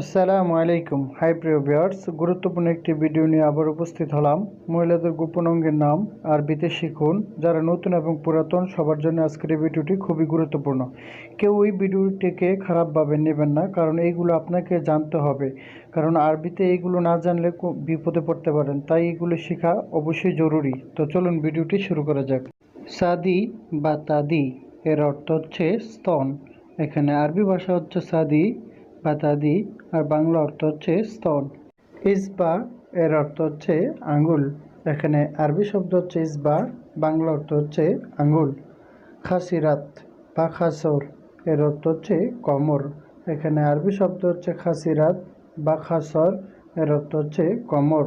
আসসালামু আলাইকুম। হাই প্রিয় ভিউয়ার্স গুরুত্বপূর্ণ একটি ভিডিও নিয়ে আবার উপস্থিত হলাম। মহিলাদের গোপন অঙ্গের নাম আরবিতে শিখুন যারা নতুন এবং পুরাতন, সবার জন্য আজকের এই ভিডিওটি খুবই গুরুত্বপূর্ণ। কেউ এই ভিডিওটিকে খারাপভাবে নেবেন না, কারণ এইগুলো আপনাকে জানতে হবে। কারণ আরবিতে এইগুলো না জানলে বিপদে পড়তে পারেন, তাই এগুলো শেখা অবশ্যই জরুরি। তো চলুন ভিডিওটি শুরু করা যাক। সাদি বা তাদি, এর অর্থ হচ্ছে স্তন। এখানে আরবি ভাষা হচ্ছে সাদি। বা আর বাংলা অর্থ হচ্ছে স্তন। ইসবা এর অর্থ হচ্ছে আঙ্গুল এখানে আরবি শব্দ হচ্ছে ইসবা, বাংলা অর্থ হচ্ছে আঙ্গুল খাসিরাত বা খাসর এর অর্থ হচ্ছে কমর। এখানে আরবি শব্দ হচ্ছে খাসিরাত বা খাসর এর অর্থ হচ্ছে কমর।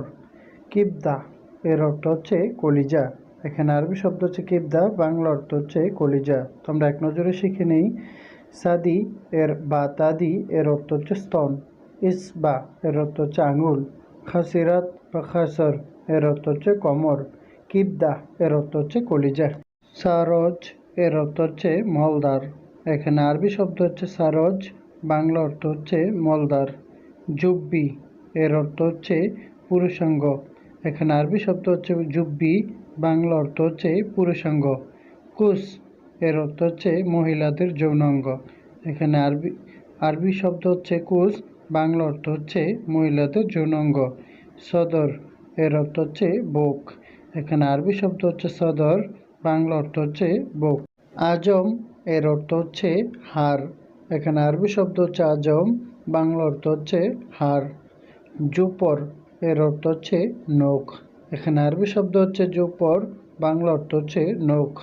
কিবদা এর অর্থ হচ্ছে কলিজা। এখানে আরবি শব্দ হচ্ছে কিবদা, বাংলা অর্থ হচ্ছে কলিজা। তোমরা এক নজরে শিখে নেই সাদি এর বা তাদি এর অর্থ হচ্ছে স্তন ইসবা এর অর্থ হচ্ছে আঙুল, খাসিরাত বা খাসর এর অর্থ হচ্ছে কমর, কিবদা এর অর্থ হচ্ছে কলিজা। সারজ এর অর্থ হচ্ছে মলদার এখানে আরবি শব্দ হচ্ছে সারজ, বাংলা অর্থ হচ্ছে মলদার জুব্বি এর অর্থ হচ্ছে পুরুষাঙ্গ, এখানে আরবি শব্দ হচ্ছে জুব্বি, বাংলা অর্থ হচ্ছে পুরুষাঙ্গ। কুস এর অর্থ হচ্ছে মহিলাদের যৌনাঙ্গ এখানে আরবি আরবি শব্দ হচ্ছে কুস, বাংলা অর্থ হচ্ছে মহিলাদের যৌনাঙ্গ সদর, এর অর্থ হচ্ছে বুক। এখানে আরবি শব্দ হচ্ছে সদর, বাংলা অর্থ হচ্ছে বুক। আজম, এর অর্থ হচ্ছে হার। এখানে আরবি শব্দ হচ্ছে আজম, বাংলা অর্থ হচ্ছে হার। জুপর, এর অর্থ হচ্ছে নখ। এখানে আরবি শব্দ হচ্ছে জুপর, বাংলা অর্থ হচ্ছে নখ।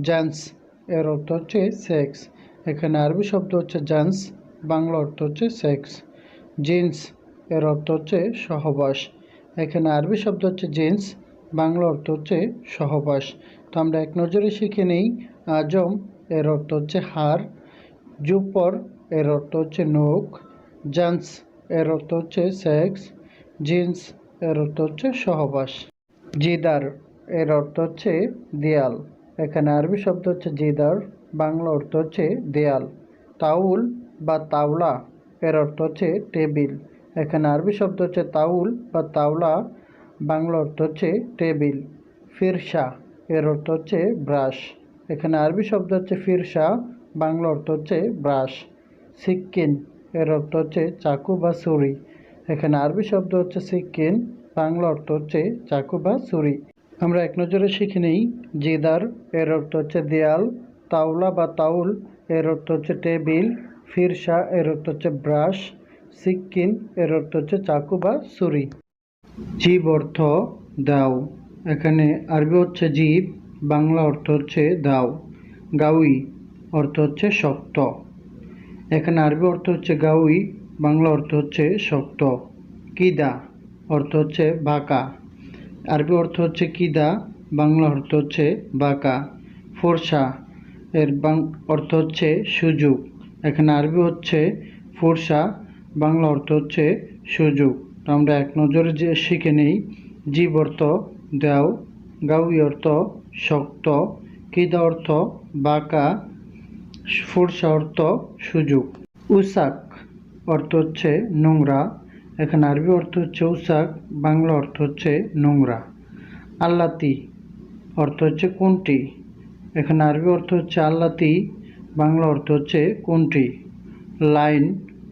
জান্স এর অর্থ হচ্ছে সেক্স এখানে আরবি শব্দ হচ্ছে জান্স, বাংলা অর্থ হচ্ছে সেক্স জিন্স এর অর্থ হচ্ছে সহবাস। এখানে আরবি শব্দ হচ্ছে জিন্স, বাংলা অর্থ হচ্ছে সহবাস। তো আমরা এক নজরে শিখে নেই, আজম এর অর্থ হচ্ছে হার জুপর এর অর্থ হচ্ছে নখ, জান্স এর অর্থ হচ্ছে সেক্স জিন্স এর অর্থ হচ্ছে সহবাস। জিদার এর অর্থ হচ্ছে দেয়াল। এখানে আরবি শব্দ হচ্ছে জিদার, বাংলা অর্থ হচ্ছে দেয়াল। তাউল বা তাওলা, এর অর্থ হচ্ছে টেবিল। এখানে আরবি শব্দ হচ্ছে তাউল বা তাওলা, বাংলা অর্থ হচ্ছে টেবিল। ফিরসা এর অর্থ হচ্ছে ব্রাশ। এখানে আরবি শব্দ হচ্ছে ফিরসা বাংলা অর্থ হচ্ছে ব্রাশ। সিক্কিন এর অর্থ হচ্ছে চাকু বা ছুরি। এখানে আরবি শব্দ হচ্ছে সিক্কিন বাংলা অর্থ হচ্ছে চাকু বা ছুরি। আমরা এক নজরে শিখে নিই, জিদার এর অর্থ হচ্ছে দেয়াল, তাওলা বা তাউল এর অর্থ হচ্ছে টেবিল, ফিরসা এর অর্থ হচ্ছে ব্রাশ সিক্কিন এর অর্থ হচ্ছে চাকু বা ছুরি। জীব অর্থ দাও, এখানে আরবি হচ্ছে জীব, বাংলা অর্থ হচ্ছে দাও, গাউই অর্থ হচ্ছে শক্ত। এখানে আরবি অর্থ হচ্ছে গাউই, বাংলা অর্থ হচ্ছে শক্ত। কিদা অর্থ হচ্ছে বাঁকা। আরবি অর্থ হচ্ছে কিদা বাংলা অর্থ হচ্ছে বাঁকা। ফোরসা এর অর্থ হচ্ছে সুযোগ। এখানে আরবি হচ্ছে ফোরসা, বাংলা অর্থ হচ্ছে সুযোগ। আমরা এক নজরে যে শিখে নেই, জীব অর্থ দেও, গাউই অর্থ শক্ত কিদা অর্থ বাঁকা, ফোরসা অর্থ সুযোগ। উসাক অর্থ হচ্ছে নোংরা এখানে আরবি অর্থ হচ্ছে উসাক বাংলা অর্থ হচ্ছে নোংরা আল্লাতি অর্থ হচ্ছে কোনটি এখানে আরবি অর্থ হচ্ছে আল্লাতি বাংলা অর্থ হচ্ছে কোনটি লাইন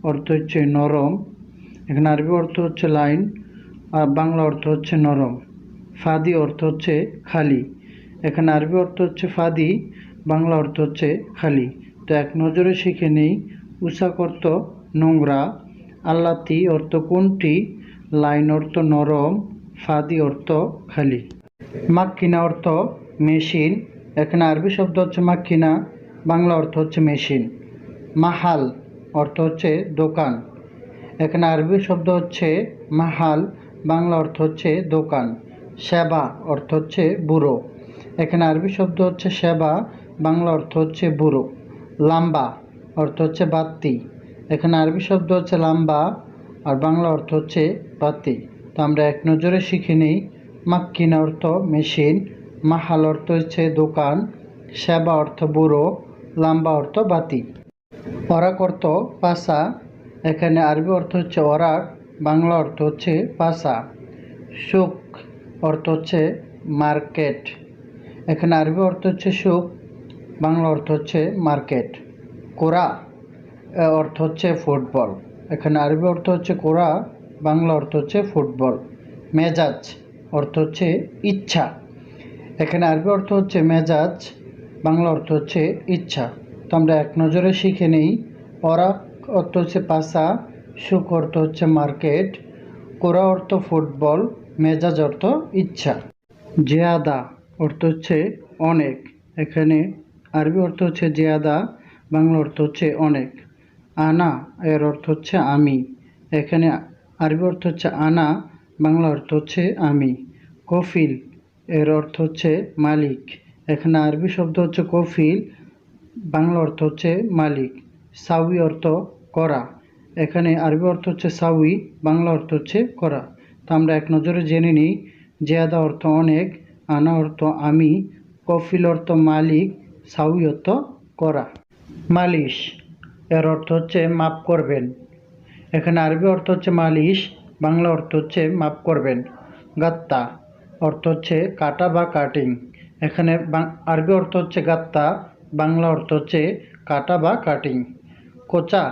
অর্থ হচ্ছে নরম এখানে আরবি অর্থ হচ্ছে লাইন আর বাংলা অর্থ হচ্ছে নরম ফাদি অর্থ হচ্ছে খালি এখানে আরবি অর্থ হচ্ছে ফাদি বাংলা অর্থ হচ্ছে খালি তো এক নজরে শিখে নেই উসাক অর্থ নোংরা আল্লাতি অর্থ কোনটি? লাইন অর্থ নরম, ফাদি অর্থ খালি। মাক্কিনা অর্থ মেশিন, এখানে আরবি শব্দ হচ্ছে মাক্কিনা, বাংলা অর্থ হচ্ছে মেশিন। মাহাল অর্থ হচ্ছে দোকান, এখানে আরবি শব্দ হচ্ছে মাহাল, বাংলা অর্থ হচ্ছে দোকান। সেবা অর্থ হচ্ছে বুড়ো এখানে আরবি শব্দ হচ্ছে সেবা, বাংলা অর্থ হচ্ছে বুড়ো লাম্বা অর্থ হচ্ছে বাত্তি এখানে আরবি শব্দ হচ্ছে লাম্বা আর বাংলা অর্থ হচ্ছে বাতি। তো আমরা এক নজরে শিখে নিই, মাক্কিনা অর্থ মেশিন, মাহাল অর্থ হচ্ছে দোকান সেবা অর্থ বুড়ো, লাম্বা অর্থ বাতি। পরাক অর্থ পাশা এখানে আরবি অর্থ হচ্ছে অরাক, বাংলা অর্থ হচ্ছে পাসা সুক অর্থ হচ্ছে মার্কেট, এখানে আরবি অর্থ হচ্ছে সুক বাংলা অর্থ হচ্ছে মার্কেট। কোরা অর্থ হচ্ছে ফুটবল এখানে আরবি অর্থ হচ্ছে কোরা বাংলা অর্থ হচ্ছে ফুটবল মেজাজ অর্থ হচ্ছে ইচ্ছা এখানে আরবি অর্থ হচ্ছে মেজাজ বাংলা অর্থ হচ্ছে ইচ্ছা তো আমরা এক নজরে শিখে নেই অরা অর্থ হচ্ছে পাসা সুখ অর্থ হচ্ছে মার্কেট কোরা অর্থ ফুটবল মেজাজ অর্থ ইচ্ছা জেয়াদা অর্থ হচ্ছে অনেক এখানে আরবি অর্থ হচ্ছে জেয়াদা বাংলা অর্থ হচ্ছে অনেক আনা, এর অর্থ হচ্ছে আমি। এখানে আরবি অর্থ হচ্ছে আনা, বাংলা অর্থ হচ্ছে আমি। কফিল, এর অর্থ হচ্ছে মালিক। এখানে আরবি শব্দ হচ্ছে কফিল, বাংলা অর্থ হচ্ছে মালিক। সাউই অর্থ করা। এখানে আরবি অর্থ হচ্ছে সাউই, বাংলা অর্থ হচ্ছে করা। তো আমরা এক নজরে জেনে নিই, জেয়াদা অর্থ অনেক, আনা অর্থ আমি, কফিল অর্থ মালিক, সাউই অর্থ করা। মালিশ। এর অর্থ হচ্ছে মাপ করবেন এখানে আরবি অর্থ হচ্ছে মালিশ বাংলা অর্থ হচ্ছে মাপ করবেন গাত্তা অর্থ হচ্ছে কাটা বা কাটিং এখানে আরবি অর্থ হচ্ছে গাত্তা বাংলা অর্থ হচ্ছে কাটা বা কাটিং কোচা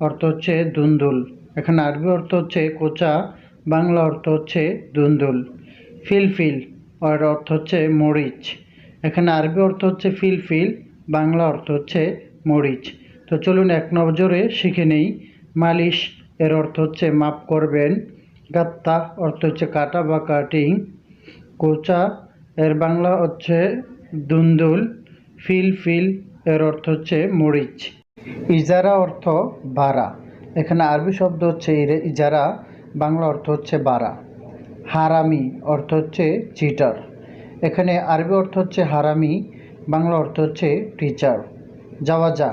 অর্থ হচ্ছে দুন্দুল এখানে আরবি অর্থ হচ্ছে কোচা বাংলা অর্থ হচ্ছে দুন্দুল ফিলফিল এর অর্থ হচ্ছে মরিচ এখানে আরবি অর্থ হচ্ছে ফিলফিল বাংলা অর্থ হচ্ছে মরিচ তো চলুন এক নজরে শিখে নেই। মালিশ এর অর্থ হচ্ছে মাপ করবেন। গাত্তা অর্থ হচ্ছে কাটা বা কাটিং। কোচা এর বাংলা হচ্ছে দুন্দুল। ফিল ফিল এর অর্থ হচ্ছে মরিচ। ইজারা অর্থ বাড়া এখানে আরবি শব্দ হচ্ছে ইজারা। বাংলা অর্থ হচ্ছে বাড়া হারামি অর্থ হচ্ছে চিটার এখানে আরবি অর্থ হচ্ছে হারামি, বাংলা অর্থ হচ্ছে টিচার জাওয়াজা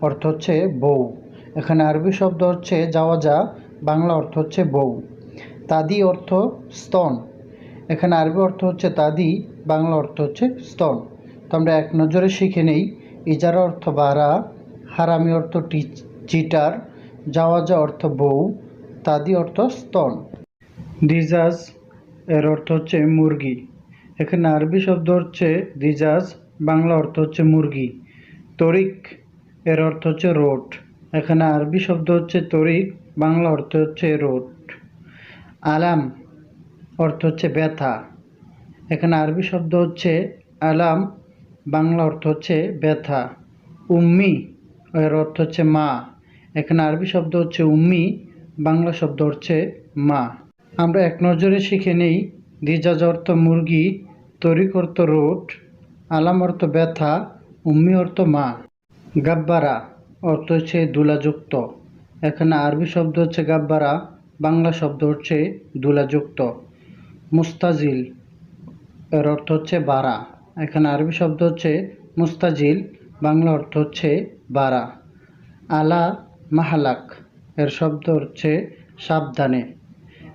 অর্থ হচ্ছে বউ। এখানে আরবি শব্দ হচ্ছে যাওয়া যা, বাংলা অর্থ হচ্ছে বউ। তাদি অর্থ স্তন। এখানে আরবি অর্থ হচ্ছে তাদি, বাংলা অর্থ হচ্ছে স্তন। তো আমরা এক নজরে শিখে নেই, ইজারা অর্থ বাড়া হারামি অর্থ টি- চিটার, যাওয়া যা অর্থ বউ, তাদি অর্থ স্তন। দিজাজ এর অর্থ হচ্ছে মুরগি। এখানে আরবি শব্দ হচ্ছে দিজাজ, বাংলা অর্থ হচ্ছে মুরগি। তরিক এর অর্থ হচ্ছে রোড। এখানে আরবি শব্দ হচ্ছে তরিক বাংলা অর্থ হচ্ছে রোড। আলাম অর্থ হচ্ছে ব্যথা। এখানে আরবি শব্দ হচ্ছে আলাম, বাংলা অর্থ হচ্ছে ব্যথা। উম্মি এর অর্থ হচ্ছে মা। এখানে আরবি শব্দ হচ্ছে উম্মি, বাংলা শব্দ হচ্ছে মা। আমরা এক নজরে শিখে নেই, দিজাজ অর্থ মুরগি তরিক অর্থ রোড, আলাম অর্থ ব্যথা, উম্মি অর্থ মা। গাব্বারা অর্থ হচ্ছে দুলাযুক্ত। এখানে আরবি শব্দ হচ্ছে গাব্বারা, বাংলা শব্দ হচ্ছে দুলাযুক্ত। মুস্তাজিল এর অর্থ হচ্ছে বাড়া এখানে আরবি শব্দ হচ্ছে মুস্তাজিল, বাংলা অর্থ হচ্ছে বাড়া আলা মাহালাক এর শব্দ হচ্ছে সাবধানে।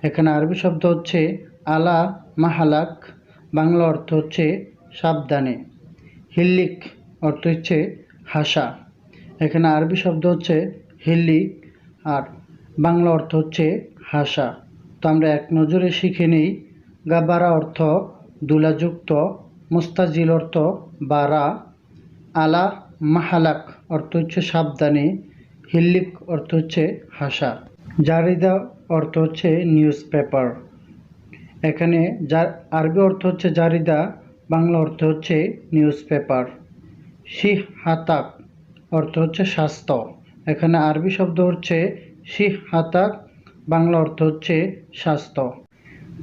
এখানে আরবি শব্দ হচ্ছে আলা মাহালাক, বাংলা অর্থ হচ্ছে সাবধানে। হিল্লিক অর্থ হচ্ছে হাসা এখানে আরবি শব্দ হচ্ছে হিল্লিক আর বাংলা অর্থ হচ্ছে হাসা। তো আমরা এক নজরে শিখে নিই গাবারা অর্থ, দুলাযুক্ত, মুস্তাজিল অর্থ, বারা। আলা মাহালাক অর্থ হচ্ছে সাবধানে, হিল্লিক অর্থ হচ্ছে হাসা। জারিদা অর্থ হচ্ছে নিউজ পেপার এখানে যার আরবি অর্থ হচ্ছে জারিদা, বাংলা অর্থ হচ্ছে নিউজ পেপার শিহ হাতাক অর্থ হচ্ছে স্বাস্থ্য এখানে আরবি শব্দ হচ্ছে শিহ হাতাক বাংলা অর্থ হচ্ছে স্বাস্থ্য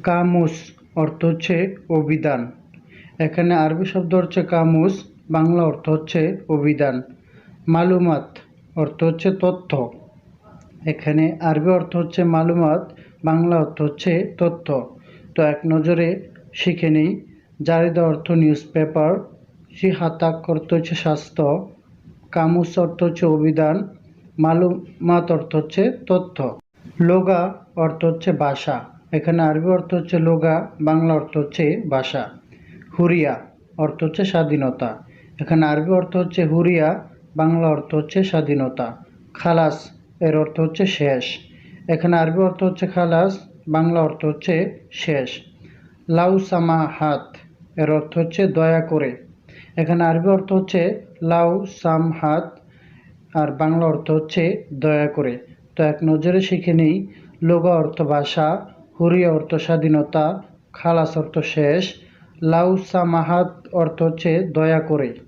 কামুস, অর্থ হচ্ছে অভিধান। এখানে আরবি শব্দ হচ্ছে কামুস, বাংলা অর্থ হচ্ছে অভিধান। মালুমাত, অর্থ হচ্ছে তথ্য। এখানে আরবি অর্থ হচ্ছে মালুমাত, বাংলা অর্থ হচ্ছে তথ্য। তো এক নজরে শিখে নিই, জারিদা অর্থ নিউজ পেপার সিহাতাক অর্থ হচ্ছে স্বাস্থ্য কামুস অর্থ হচ্ছে অভিধান মালুমাত অর্থ হচ্ছে তথ্য। লোগা অর্থ হচ্ছে ভাষা। এখানে আরবি অর্থ হচ্ছে লোগা, বাংলা অর্থ হচ্ছে ভাষা। হুরিয়া অর্থ হচ্ছে স্বাধীনতা। এখানে আরবি অর্থ হচ্ছে হুরিয়া, বাংলা অর্থ হচ্ছে স্বাধীনতা। খালাস এর অর্থ হচ্ছে শেষ। এখানে আরবি অর্থ হচ্ছে খালাস, বাংলা অর্থ হচ্ছে শেষ। লাউ সামা হাত এর অর্থ হচ্ছে দয়া করে। এখানে আরবি অর্থ হচ্ছে লাউ, সাম, হাত, আর বাংলা অর্থ হচ্ছে দয়া করে। তো এক নজরে শিখে নেই লোগা অর্থ ভাষা, হুরিয়া অর্থ স্বাধীনতা, খালাস অর্থ শেষ, লাউ সামাহাত অর্থ হচ্ছে দয়া করে।